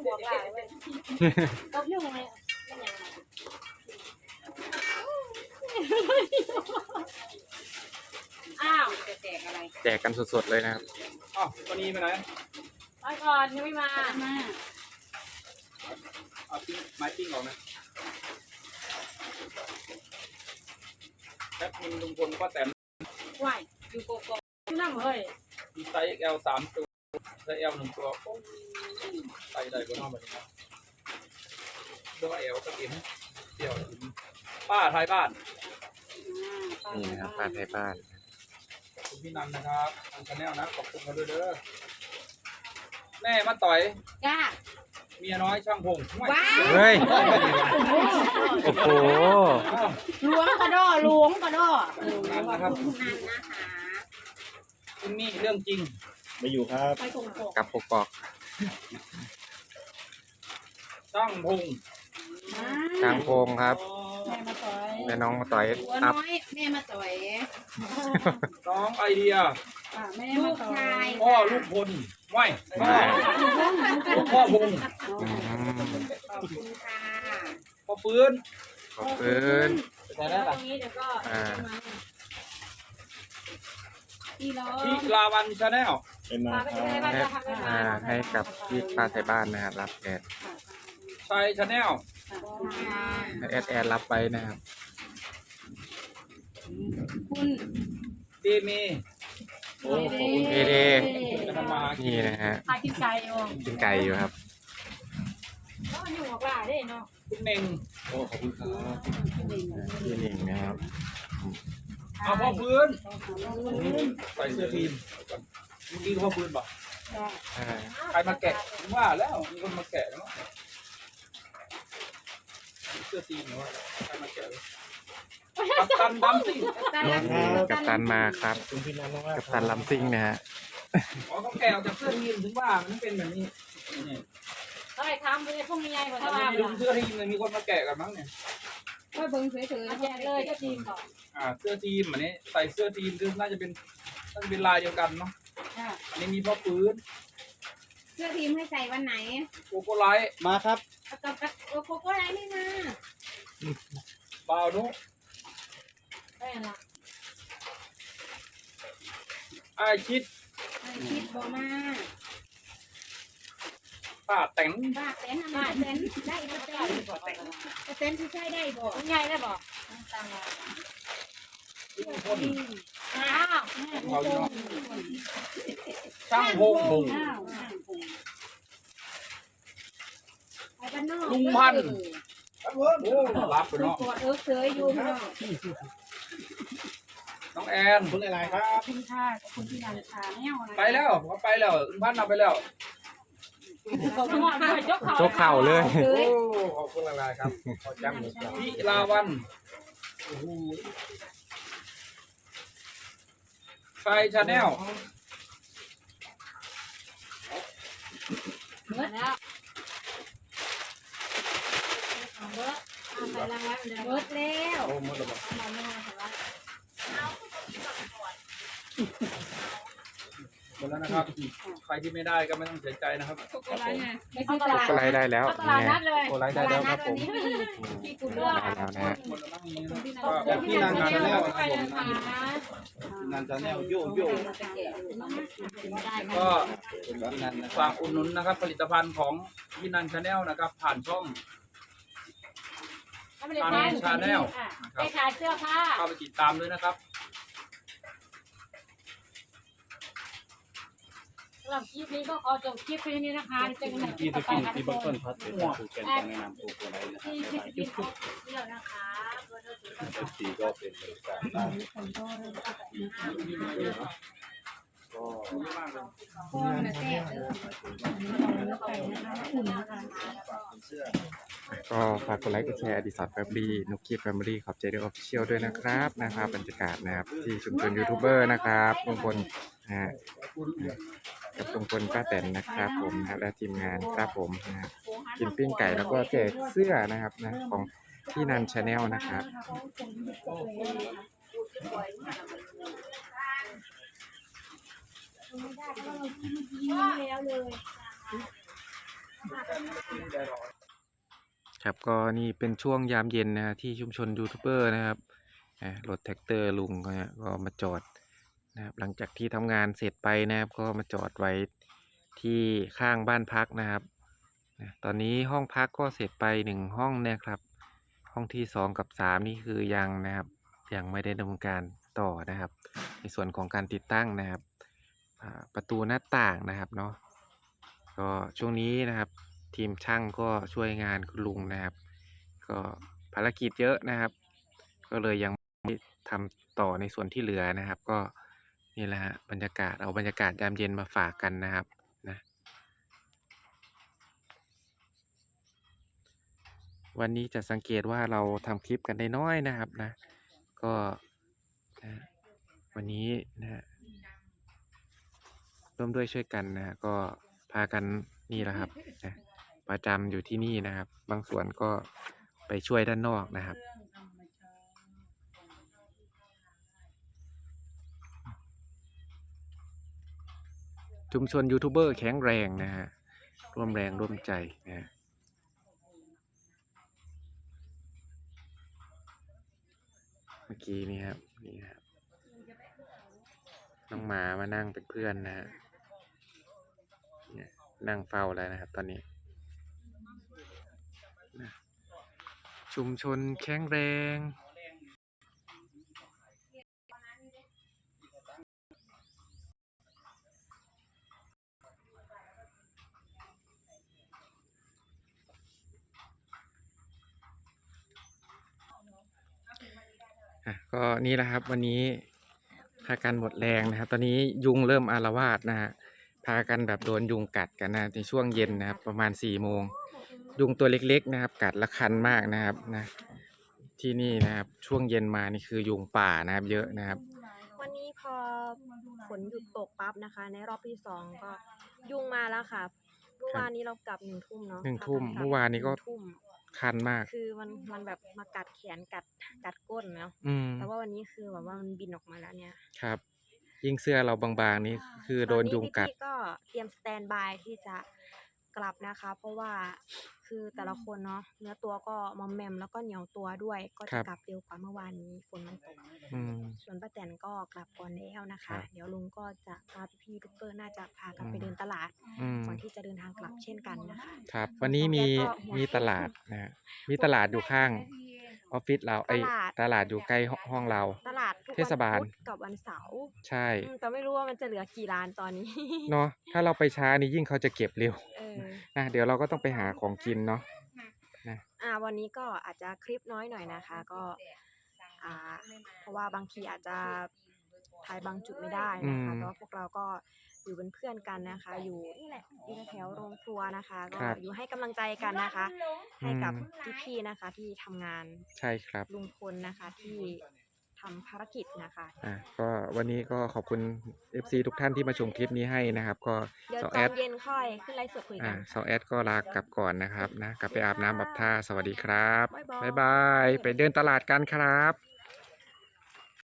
งบอกว่าเว้ยตบยุ่งเลยเป็นยังไงอ้าวจะแจกอะไรแจกกันสดๆเลยนะครับอ้าวตัวนี้ไปไหนไปก่อนยังไม่มามาเอาปิ้งไม้ปิ้งออกนะแป๊บนึงลุงพลก็แต่ไหวอยู่โกโก้นั่งเฮ้ยมีไซส์ XL สามตัว ไซส์ L หนึ่งตัวโอ้ยใส่ได้ก็นอกแบบนี้นะด้วย L ก็อิ่มเดี่ยวอิ่มป้าไทยบ้านนี่นะครับป้าไทยบ้านขอบคุณพี่นันนะครับทางชาแนลนะขอบคุณเขาด้วยเด้อแม่มาต่อย จ้า เมียน้อยช่างพงไม่ว้าว เฮ้ยโอ้โหอ้าว หลวงกระดอหลวงกระดอนันนะครับนั่นนะคะ คุณนี่เรื่องจริง ไม่อยู่ครับไปส่งโกกับปกปอกช่างพงทางโพงครับแม่มาต่อยแม่น้องมาต่อยหัวอัพน้อยแม่มาต่อยน้องไอเดียแม่ลูมากต่อยชายพ่อลูกพลไม่พ่อพ่อพงอืมขอบคุณค่ะพ่อฟื้นขอบคุณแต่แล้ได้วตปะรงนี้เดี๋ยวก็อ่าพี่ล้อพี่ลาวันชาแนล เป็นนาพาไปครัที่ไหนบ้างบจะทำไปไหนอ่าให้กับพี่ป้าไทยบ้านนะครับรับแอดชัยชาแนลให้แอดแอดรับไปนะครับ คุณดีมีโอ้ขอบคุณเอเดจะทำมาหากินนี่นะฮะพากินไก่อยู่กินไก่อยู่ครับแล้วมันอยู่บอกว่าได้เนาะคุณเน่งโอ้ขอบคุณครับพี่หนิงนะครับเอาพ่อฟื้นใส่เสื้อทีม เมื่อกี้ก็พ่อฟื้นบอกอ่าใครมาแกะผมว่าแล้วมีคนมาแกะแล้วเสื้อทีมเหรอวะใครมาแกะกัปตันดำสิกับตันมาครับขอบคุณพี่นันมากกับตันลำซิ่งนะฮะอ๋อเขาแกะออกจากเสื้อทีมถึงว่ามันเป็นแบบนี้นี่เฮ้ยทำเลยพวกนี้ไงขอถ้าทำไม่มีลุงเสื้อทีมเลยมีคนมาแกะกันมั้งเนี่ยก็เบิ้งเฉยเอาแจกเลยก็จริงก่อนอ่าเสื้อทีมอันนี้ใส่เสื้อทีมคือน่าจะเป็นน่าจะเป็นลายเดียวกันเนาะ ค่ะ อันนี้มีพ่อฟื้นเสื้อทีมให้ใส่วันไหนโกโกไลท์มาครับ เอากับกับโอ้โกโก้ไรไม่มาบาวนุได้ละอายชิดไอ้คิดบอมาป้าแต่งบ้าเต้นอะไรเต้นได้ก็เต้นเต้นที่ใช้ได้บ่คุณยายได้บอกทุกคนอ้าว เขาอยู่เนาะช่างพงพงลุงพันธุ์โอ้รับไปเนาะ กอดเอิ๊กเสยอยู่พี่น้องน้องแอน คุณอะไรครับอบคุณค่ะขอบคุณพี่นันชาแนลนะไปแล้วเขาไปแล้วอึ้งพันเอาไปแล้ว ขอบคุณค่ะยกเขาชกเข่าเลย โอ้ ขอบคุณอะไรครับ ขอจังพี่ลาวัน โอ้โห ไฟชาแนลแล้วเอาเบอร์เอาใส่รางวัลเดี๋ยวเบิดแล้วโอ้หมดแล้วบอกเอามาใส่รางวัลหมด แล้วนะครับ ใครที่ไม่ได้ก็ไม่ต้องเสียใจนะครับโกโก้ไรไงไม่เอาซื้อตตลาลาดดก็ไล่ได้แล้วเอาตลาดนัดเลยโอ้ไลฟ์ตได้ลาแล้ดวคนัรัดบผวันมนี้มีที่กุดได้ว่าแล้วนะฮะหมดแล้วมั้งนี้นะพี่นันก็แบบพี่นางงานแล้วนะครับผมนันจะแนวโยโย่ก็ฝากอุดหนุนนะครับ ผลิตภัณฑ์ของพี่นันชาแนลนะครับ ผ่านช่องไม่ได้ขายชาแนลไปขายเสื้อผ้าเข้าไปติดตามด้วยนะครับ สำ หรับคลิปนี้ก็ขอจบคลิปเพียงนี้นะคะเจอกันใหม่คลิที่ปต่ตะอไปกินนะที่ทุเบิ้กงคต้นนพัดเป็นผู้แกนจะแนะนำปลูกอะไรนะครัที่คลิปนี้ก็เที่ยวนะคะทุกปีก็เป็นบริการตามก็ พ่อน่ะแซ่ก็ฝากกดไลค์กดแชร์อดิสรแฟมิลี่นุกกี้แฟมิลี่ขอบใจด้วยออฟฟิเชียลด้วยนะครับนะครับบรรยากาศนะครับ ที่ชุมชนยูทูบเบอร์นะครับลุงพลนะฮะกับลุงพลป้าแตนนะครับผมนะและทีมงานครับผมนะฮะกินปิ้งไก่แล้วก็แจกเสื้อนะครับนะของพี่นันชาแนลนะครับ แล้วเลยครับก็นี่เป็นช่วงยามเย็นนะที่ชุมชนยูทูบเบอร์นะครับรถแท็กเตอร์ลุงก็เนี่ยก็มาจอดนะครับหลังจากที่ทำงานเสร็จไปนะครับก็มาจอดไว้ที่ข้างบ้านพักนะครับตอนนี้ห้องพักก็เสร็จไปหนึ่งห้องนะครับ ห้องที่สองกับสามนี่คือยังนะครับ ยังไม่ได้ดำเนินการต่อนะครับ ในส่วนของการติดตั้งนะครับ ประตูหน้าต่างนะครับเนาะก็ช่วงนี้นะครับ ทีมช่างก็ช่วยงานคุณลุงนะครับ ก็ภารกิจเยอะนะครับ ก็เลยยังไม่ทำต่อในส่วนที่เหลือนะครับ ก็นี่แหละฮะบรรยากาศเอาบรรยากาศยามเย็นมาฝากกันนะครับนะวันนี้จะสังเกตว่าเราทำคลิปกันได้น้อยนะครับนะ ก็นะวันนี้นะฮะ ร่วมด้วยช่วยกันนะฮะก็พากันนี่แหละครับนะประจำอยู่ที่นี่นะครับ บางส่วนก็ไปช่วยด้านนอกนะครับ ชุมชนยูทูบเบอร์แข็งแรงนะฮะร่วมแรงร่วมใจนะฮะเมื่อกี้นี่ครับนี่ครับน้องหมามานั่งเป็นเพื่อนนะฮะ นั่งเฝ้าแล้วนะครับ ตอนนี้ชุมชนแข็งแรงอะก็นี่แหละครับวันนี้พากันหมดแรงนะครับ ตอนนี้ยุงเริ่มอารวาสนะฮะ พากันแบบโดนยุงกัดกันนะในช่วงเย็นนะครับ ประมาณสี่โมงยุงตัวเล็กๆนะครับ กัดและคันมากนะครับนะที่นี่นะครับช่วงเย็นมานี่คือยุงป่านะครับ เยอะนะครับ วันนี้พอฝนหยุดตกปั๊บนะคะ ในรอบที่สองก็ยุงมาแล้วค่ะเมื่อวานนี้เรากลับหนึ่งทุ่มเนาะหนึ่งทุ่มพกักลับเมื่อวานนี้ก็หงทุ่มคันมาก คือมันมันแบบมากัดแขนกัดกัดก้นเนาะอืมแต่ว่าวันนี้คือแบบว่ามันบินออกมาแล้วเนี่ยครับ ยิ่งเสื้อเราบางๆนี่คือโดนยุงกัด ตอนนี้พี่ๆก็เตรียมสแตนบายที่จะกลับนะคะ เพราะว่าคือแต่ละคนเนาะเนื้อตัวก็มอมแมมแล้วก็เหนียวตัวด้วย ก็ครัจะบ กลับเร็วกว่าเมื่อวานนี้ฝนมันตก อืม ส่วนป้าแตนก็กลับก่อนแล้วนะครัคะ บเดี๋ยวลุงก็จะพาพี่ๆทุกเปอร์น่าจะพากันอืมไปเดินตลาดอืมก่อนที่จะเดินทางกลับเช่นกันนะคะ ครับ วันนี้มีมีตลาดนะฮะมีตลาดอยู่ข้าง ออฟฟิศเราไอยตลาด ตลาดอยู่ใกล้ห้องเรา ตลาดทุกเทศบาลวันพุธกับวันเสาร์ใช่อืมแต่ไม่รู้ว่ามันจะเหลือกี่ร้านตอนนี้ เนาะถ้าเราไปช้านี่ยิ่งเขาจะเก็บเร็วเออ นะเดี๋ยวเราก็ต้องไปหาของกินเนาะ อ่าวันนี้ก็อาจจะคลิปน้อยหน่อยนะคะ ก็ อ่า เพราะว่าบางทีอาจจะ ถ่ายบางจุดไม่ได้นะคะแต่ว่าพวกเราก็อยู่เป็นเพื่อนกันนะคะ อยู่นี่แหละอยู่แถวๆโรงครัวนะคะ ก็อยู่ให้กำลังใจกันนะคะ ให้กับพี่ๆนะคะ ที่ทำงานใช่ครับ ลุงพลนะคะที่ทำภารกิจนะคะอะก็วันนี้ก็ขอบคุณ FC ทุกท่านที่มาชมคลิปนี้ให้นะครับ ก็เดี๋ยวสาวตแออนดเย็นค่อยขึ้นไลฟ์สดคุยกัอ่านสาวแอดก็ลากลับก่อนนะครับนะกลับไปอาบน้ำอาบท่าสวัสดีครับบ๊ายบายบ๊ายบายไปเดินตลาดกันครับ